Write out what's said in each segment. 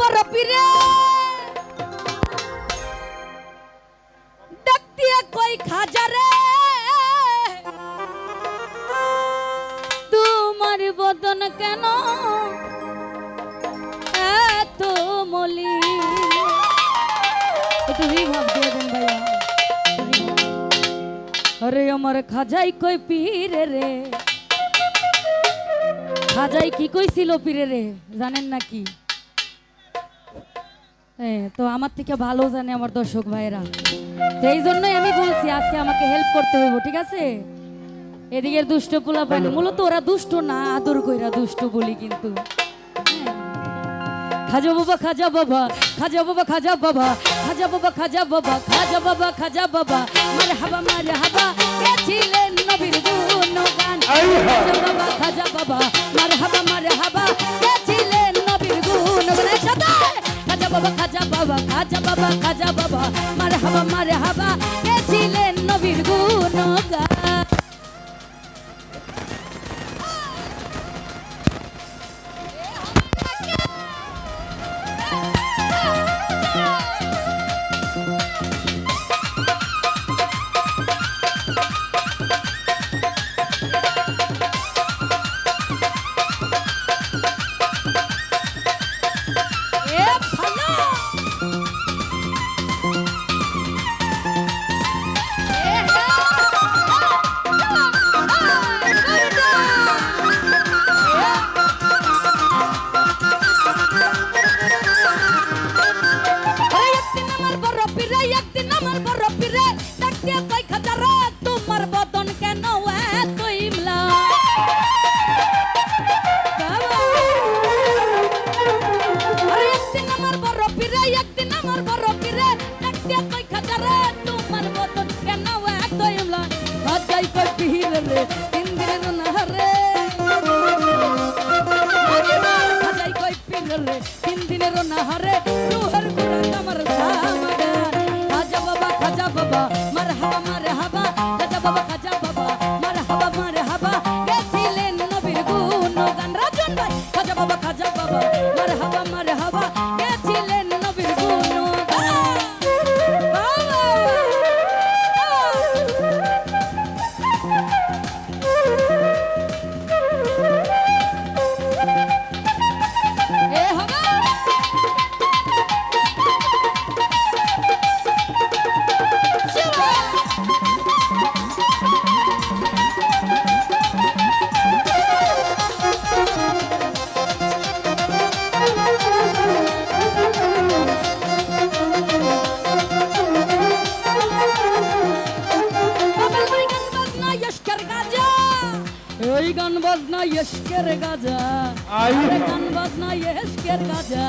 বড় পীরে। ডাকতিয়া কই খাজারে। তোমার বদন কেন এত মলি? তুমি ভাব দিয়ে দেন ভাইয়া। আরে আমার খাজাই কই পীরে রে? খাজাই কি কইছিল পীরে রে? জানেন নাকি? তো আমার থেকে ভালো জানে আমার দর্শক ভাইরা তো এই জন্যই আমি বলছি আজকে আমাকে হেল্প করতে হইব ঠিক আছে এদিকের দুষ্ট পোলা পান মূলত ওরা দুষ্ট না আদর কইরা দুষ্ট বলি কিন্তু হ্যাঁ। খাজা বাবা খাজা বাবা খাজা বাবা খাজা বাবা খাজা বাবা খাজা বাবা খাজা বাবা খাজা বাবা মার হাবা মার হাবা গেছিলেন নবীর গুণগান খাজা বাবা খাজা বাবা মার হাবা মার হাবা গেছিলেন বাবা খাজা বাবা খাজা বাবা খাজা বাবা। মার হাবা মার হাবা গেছিলেন নবীর গুণগান। আমার বড় ডাক দিয়ে কই খাজারা তোমার বদন কেন এত ইমলা খাজাই কই পীরে রে, তিন দিনের নাহারে। খাজাই কই পীরে রে, তিন দিনের নাহারে। রুহের গুড়া আমার সামাগান খাজা বাবা খাজা বাবা মার হাবা মার হাবা খাজা বাবা। খাজা ইশকের গাজা। আরে গান বাজনা ইশকের গাজা।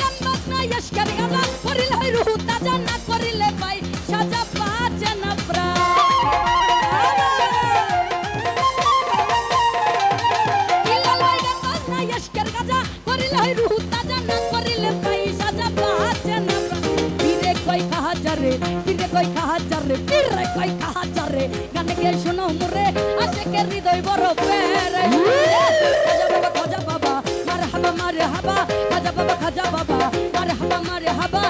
গান বাজনা ইশকের গাজা করিল হয় রুহ তাজা না করিলে পাই সাজা বাজে না প্রায় কয় কাহা যারে পীরে কয় কাহা যারে গান গে শোনো মোরে। doy boro pere Khaja baba khaja baba marhaba marhaba khaja baba khaja baba marhaba marhaba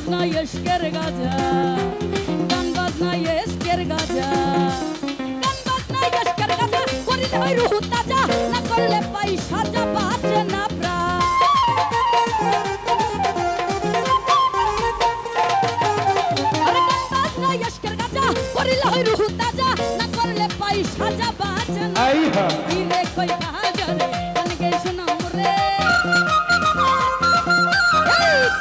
বাজনা ইস্কের গাজা গান বাজনা ইস্কের গাজা গান বাজনা ইস্কের গাজা করিলে হয় রুহ তাজা না করলে পাই সাজা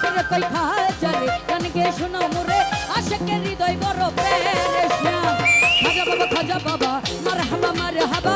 করে কই খাজারে? গান গে শোনো মোরে আশেকে হৃদয় বড় প্রেম। শ্যাম খাজা বাবা খাজা বাবা, মারহাবা মারহাবা